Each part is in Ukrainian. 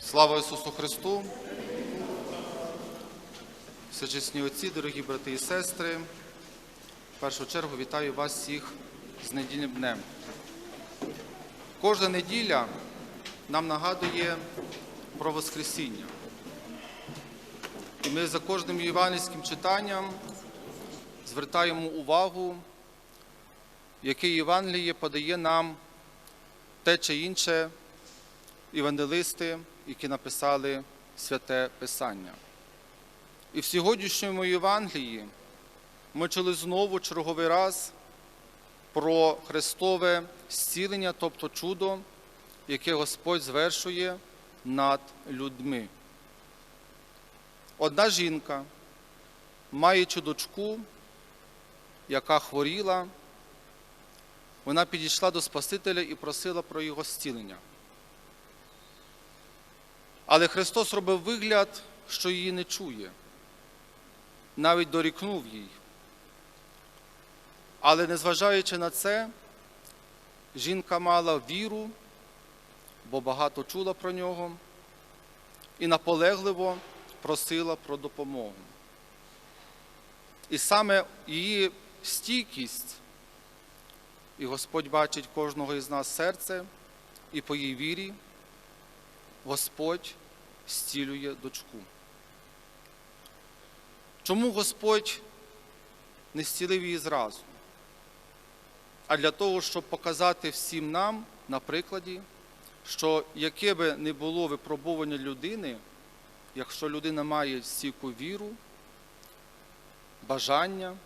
Слава Ісусу Христу! Всечесні отці, дорогі брати і сестри, в першу чергу вітаю вас всіх з недільним днем. Кожна неділя нам нагадує про Воскресіння. І ми за кожним євангельським читанням звертаємо увагу, яке Євангеліє подає нам те чи інше євангелисти, які написали святе Писання. І в сьогоднішньому Євангелії ми чули знову черговий раз про Христове зцілення, тобто чудо, яке Господь звершує над людьми. Одна жінка, маючи дочку, яка хворіла, вона підійшла до Спасителя і просила про його зцілення. Але Христос робив вигляд, що її не чує, навіть дорікнув їй. Але незважаючи на це, жінка мала віру, бо багато чула про нього, і наполегливо просила про допомогу. І саме її стійкість, і Господь бачить кожного із нас серце, і по її вірі Господь зцілює дочку. Чому Господь не зцілив її зразу? А для того, щоб показати всім нам на прикладі, що яке би не було випробування людини, якщо людина має стійку віру, бажання,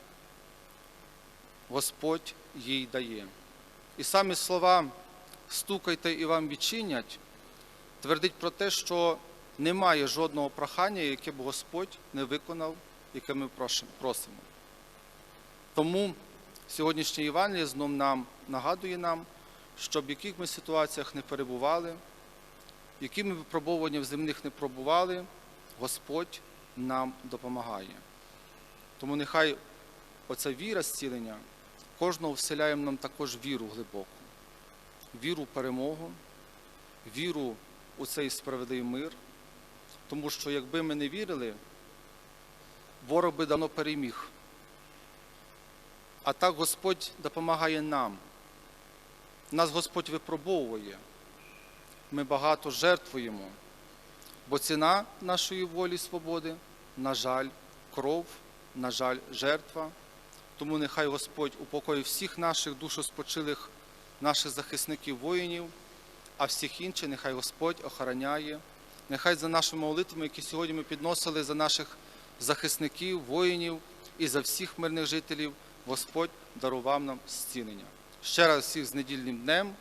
Господь їй дає. І самі слова стукайте і вам відчинять твердить про те, що немає жодного прохання, яке б Господь не виконав, яке ми просимо. Тому сьогоднішнє Євангеліє знов нам нагадує нам, що в яких ми ситуаціях не перебували, які ми випробування в земних не пробували, Господь нам допомагає. Тому нехай оця віра зцілення кожного вселяє нам також віру глибоку, віру в перемогу, віру у цей справедливий мир, тому що якби ми не вірили, ворог би давно переміг. А так Господь допомагає нам. Нас Господь випробовує. Ми багато жертвуємо, бо ціна нашої волі і свободи, на жаль, кров, на жаль, жертва. Тому нехай Господь упокоїть всіх наших душоспочилих, наших захисників воїнів а всіх інших нехай Господь охороняє. Нехай за нашими молитвами, які сьогодні ми підносили за наших захисників, воїнів і за всіх мирних жителів, Господь дарував нам зцілення. Ще раз всіх з недільним днем.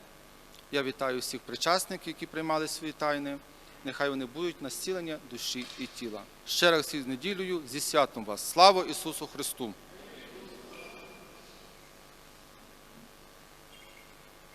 Я вітаю всіх причасників, які приймали свої тайни. Нехай вони будуть на зцілення душі і тіла. Ще раз всіх з неділею, зі святом вас. Слава Ісусу Христу!